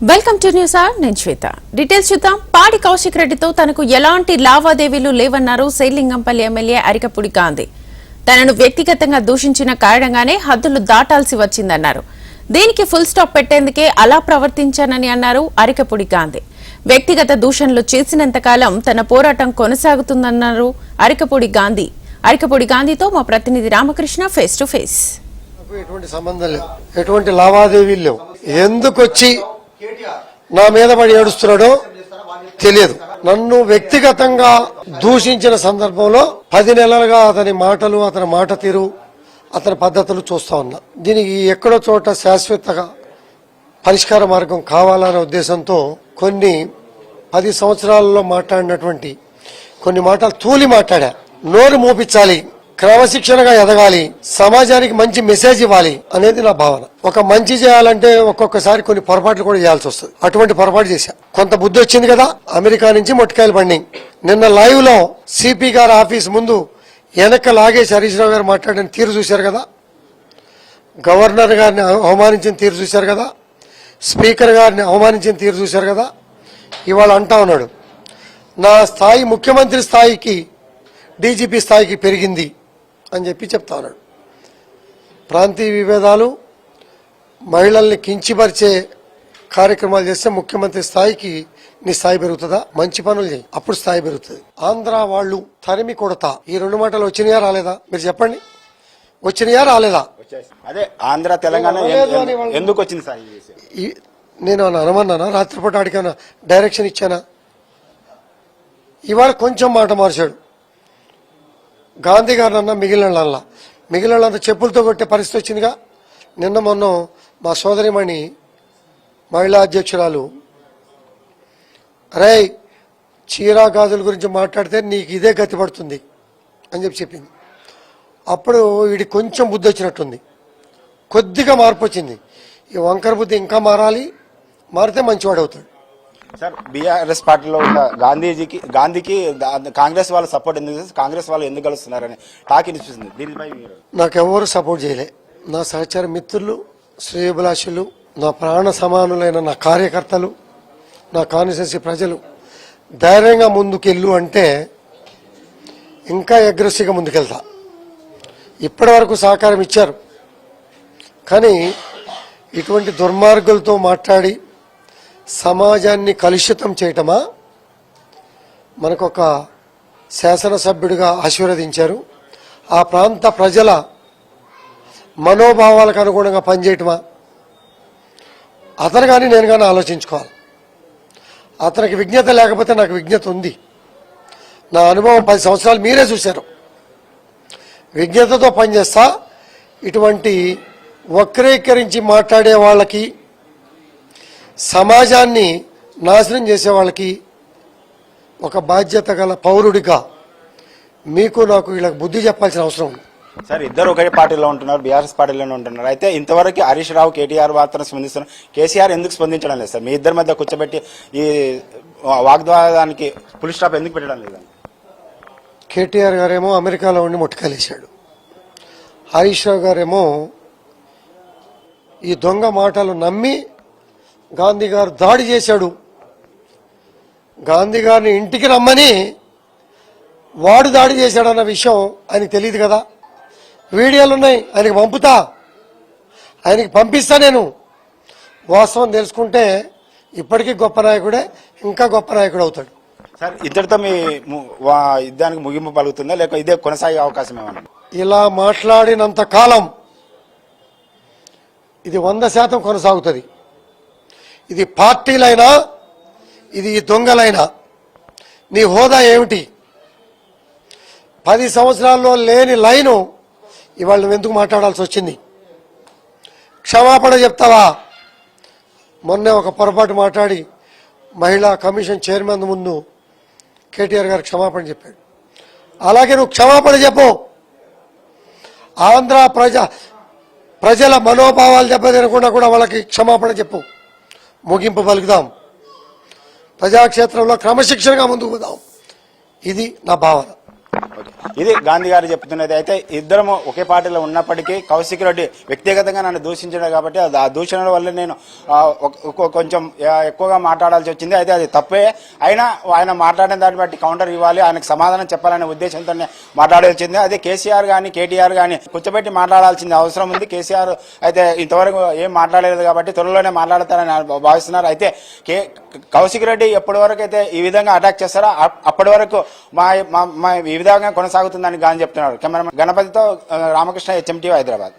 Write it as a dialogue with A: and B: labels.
A: Welcome to news are నేను శ్వేత. Details చూద్దాం. పాడి కౌశిక్ రెడ్డితో తనకు ఎలాంటి లావాదేవీలు లేవన్నారు శైలింగంపల్లి ఎమ్మెల్యే అరికపుడి గాంధీ. తనను వ్యక్తిగతంగా దూషించిన కారణంగానే హద్దులు దాటాల్సి వచ్చిందన్నారు. దీనికి ఫుల్ స్టాప్ పెట్టేందుకే అలా ప్రవర్తించానని అన్నారు అరికపుడి గాంధీ. వ్యక్తిగత దూషణలు చేసినంతకాలం తన పోరాటం కొనసాగుతుందన్నారు అరికపుడి గాంధీ. అరికపుడి గాంధీతో మా ప్రతినిధి రామకృష్ణ ఫేస్ టు ఫేస్
B: ఎటువంటి సంబంధం లేవు ఎటువంటి లావాదేవీలు లేవు. ఎందుకు వచ్చి నా మీద పడి ఏడుస్తున్నాడో తెలియదు. నన్ను వ్యక్తిగతంగా దూషించిన సందర్భంలో పది నెలలుగా అతని మాటలు అతని మాట తీరు అతని పద్ధతులు చూస్తా ఉన్నా. దీనికి ఎక్కడో చోట శాశ్వతగా పరిష్కార మార్గం కావాలనే ఉద్దేశంతో కొన్ని పది సంవత్సరాలలో మాట్లాడినటువంటి కొన్ని మాటలు తూలి మాట్లాడా. నోరు మోపించాలి. క్రమశిక్షణగా ఎదగాలి సమాజానికి మంచి మెసేజ్ ఇవ్వాలి అనేది నా భావన. ఒక మంచి చేయాలంటే ఒక్కొక్కసారి కొన్ని పొరపాట్లు కూడా చేయాల్సి వస్తుంది. అటువంటి పొరపాటు చేశా. కొంత బుద్ధి వచ్చింది కదా అమెరికా నుంచి మొట్టికాయలు పండి. నిన్న లైవ్లో సిపి గారి ఆఫీస్ ముందు వెనక లాగేసి హరీష్ రావు గారు మాట్లాడిన తీరు చూశారు కదా? గవర్నర్ గారిని అవమానించిన తీరు చూశారు కదా? స్పీకర్ గారిని అవమానించిన తీరు చూశారు కదా? ఇవాళ అంటా ఉన్నాడు. నా స్థాయి ముఖ్యమంత్రి స్థాయికి డీజీపీ స్థాయికి పెరిగింది. అని చెప్పి చెప్తా ఉన్నాడు. ప్రాంతీయ విభేదాలు మహిళల్ని కించిపరిచే కార్యక్రమాలు చేస్తే ముఖ్యమంత్రి స్థాయికి నీ స్థాయి పెరుగుతుందా? మంచి పనులు చేయి. అప్పుడు స్థాయి పెరుగుతుంది. ఆంధ్ర వాళ్ళు తరిమి కొడతా. ఈ రెండు మాటలు వచ్చినాయా రాలేదా? మీరు చెప్పండి. వచ్చినాయా రాలేదా?
C: అదే ఆంధ్ర తెలంగాణ ఎందుకు వచ్చింది సార్
B: నేను అనమన్నానా? రాత్రిపూట ఆడికైనా డైరెక్షన్ ఇచ్చానా? ఇవాళ కొంచెం మాట మార్చాడు. గాంధీ గారిని అన్న మిగిలిన మిగిలిన వాళ్ళంతా చెప్పులతో కొట్టే పరిస్థితి వచ్చిందిగా. నిన్న మొన్న మా సోదరిమణి మహిళా అధ్యక్షురాలు రే చీరా గాజుల గురించి మాట్లాడితే నీకు ఇదే గతి పడుతుంది అని చెప్పి చెప్పింది. అప్పుడు వీడి కొంచెం బుద్ధి వచ్చినట్టుంది. కొద్దిగా మార్పు వచ్చింది. ఈ వంకర బుద్ధి ఇంకా మారాలి. మారితే మంచివాడవుతాడు
C: సార్ బీఆర్ఎస్ పార్టీలో ఉన్న గాంధీజీకి గాంధీకి కాంగ్రెస్ వాళ్ళు సపోర్ట్ ఎందుకు కాంగ్రెస్ వాళ్ళు ఎందుకు కలుస్తున్నారని టాక్ వినిపిస్తుంది. దీనిపై నాకు
B: నాకెవ్వరు సపోర్ట్ చేయలే. నా సహచార మిత్రులు శ్రేయభిలాషులు నా ప్రాణ సమానులైన నా కార్యకర్తలు నా కాన్స్టిట్యున్సీ ప్రజలు ధైర్యంగా ముందుకెళ్ళు అంటే ఇంకా అగ్రెసివ్గా ముందుకెళ్తా. ఇప్పటి వరకు సహకారం ఇచ్చారు. కానీ ఇటువంటి దుర్మార్గులతో మాట్లాడి సమాజాన్ని కలుషితం చేయటమా? మనకొక శాసనసభ్యుడిగా ఆశీర్వదించారు. ఆ ప్రాంత ప్రజల మనోభావాలకు అనుగుణంగా పనిచేయటమా? అతను కానీ నేను కానీ ఆలోచించుకోవాలి. అతనికి విజ్ఞత లేకపోతే నాకు విజ్ఞత ఉంది. నా అనుభవం పది సంవత్సరాలు మీరే చూశారు. విజ్ఞతతో పనిచేస్తా ఇటువంటి వక్రీకరించి మాట్లాడే వాళ్ళకి సమాజాన్ని నాశనం చేసే వాళ్ళకి ఒక బాధ్యత గల పౌరుడిగా మీకు నాకు వీళ్ళకి బుద్ధి చెప్పాల్సిన అవసరం ఉంది.
C: సార్ ఇద్దరు ఒకే పార్టీలో ఉంటున్నారు బీఆర్ఎస్ పార్టీలోనే ఉంటున్నారు. అయితే ఇంతవరకు హరీష్ రావు కేటీఆర్ మాత్రం స్పందిస్తున్నారు. కేసీఆర్ ఎందుకు స్పందించడం లేదు సార్? మీ ఇద్దరి మధ్య కూర్చోబెట్టి ఈ వాగ్వాదానికి ఫుల్ స్టాప్ ఎందుకు పెట్టడం లేదు?
B: కేటీఆర్ గారేమో అమెరికాలో ఉండి ముట్టుకలేశాడు హరీష్ రావు గారేమో ఈ దొంగ మాటలు నమ్మి గాంధీ గారు దాడి చేశాడు. గాంధీ గారిని ఇంటికి రమ్మని వాడు దాడి చేశాడన్న విషయం ఆయనకి తెలియదు కదా. వీడియోలు ఉన్నాయి ఆయనకి పంపుతా. ఆయనకి పంపిస్తా నేను. వాస్తవం తెలుసుకుంటే ఇప్పటికీ గొప్ప నాయకుడే ఇంకా గొప్ప నాయకుడు అవుతాడు.
C: సార్ ఇద్దరితో మీ యుద్ధానికి ముగింపు పలుకుతుందా? లేక ఇదే కొనసాగే అవకాశం ఏమన్నా?
B: ఇలా మాట్లాడినంత కాలం ఇది వంద శాతం కొనసాగుతుంది. ఇది పార్టీలైనా ఇది ఈ దొంగలైనా. నీ హోదా ఏమిటి? పది సంవత్సరాల్లో లేని లైను ఇవాళ నువ్వు ఎందుకు మాట్లాడాల్సి వచ్చింది? క్షమాపణ చెప్తావా? మొన్నే ఒక పొరపాటు మాట్లాడి మహిళా కమిషన్ చైర్మన్ ముందు కేటీఆర్ గారు క్షమాపణ చెప్పాడు. అలాగే నువ్వు క్షమాపణ చెప్పు. ఆంధ్ర ప్రజ ప్రజల మనోభావాలు దెబ్బతినకుండా కూడా వాళ్ళకి క్షమాపణ చెప్పు. ముగింపు పలుకుదాం. ప్రజాక్షేత్రంలో క్రమశిక్షణగా ముందుకు పోదాం. ఇది నా భావన.
C: ఇది గాంధీ గారు చెప్తున్నది. అయితే ఇద్దరము ఒకే పార్టీలో ఉన్నప్పటికీ కౌశిక్ రెడ్డి వ్యక్తిగతంగా నన్ను దూషించాడు కాబట్టి అది- ఆ దూషణ వల్ల నేను కొంచెం ఎక్కువగా మాట్లాడాల్సి వచ్చింది. అయితే అది తప్పే. అయినా ఆయన మాట్లాడిన దాన్ని బట్టి కౌంటర్ ఇవ్వాలి ఆయనకు సమాధానం చెప్పాలనే ఉద్దేశంతోనే మాట్లాడాల్సింది అదే కేసీఆర్ కానీ కేటీఆర్ కానీ కూర్చోబెట్టి మాట్లాడాల్సింది అవసరం ఉంది. కేసీఆర్ అయితే ఇంతవరకు ఏం మాట్లాడలేదు కాబట్టి త్వరలోనే మాట్లాడతారని భావిస్తున్నారు. అయితే కే కౌశిక్ రెడ్డి ఎప్పటి వరకు అయితే ఈ విధంగా అటాక్ చేస్తారో అప్- అప్పటి వరకు మా మా- ఈ విధంగా కొనసాగుతుందని గాని చెప్తున్నారు కెమెరా గణపతితో రామకృష్ణ హెచ్ఎంటీ హైదరాబాద్.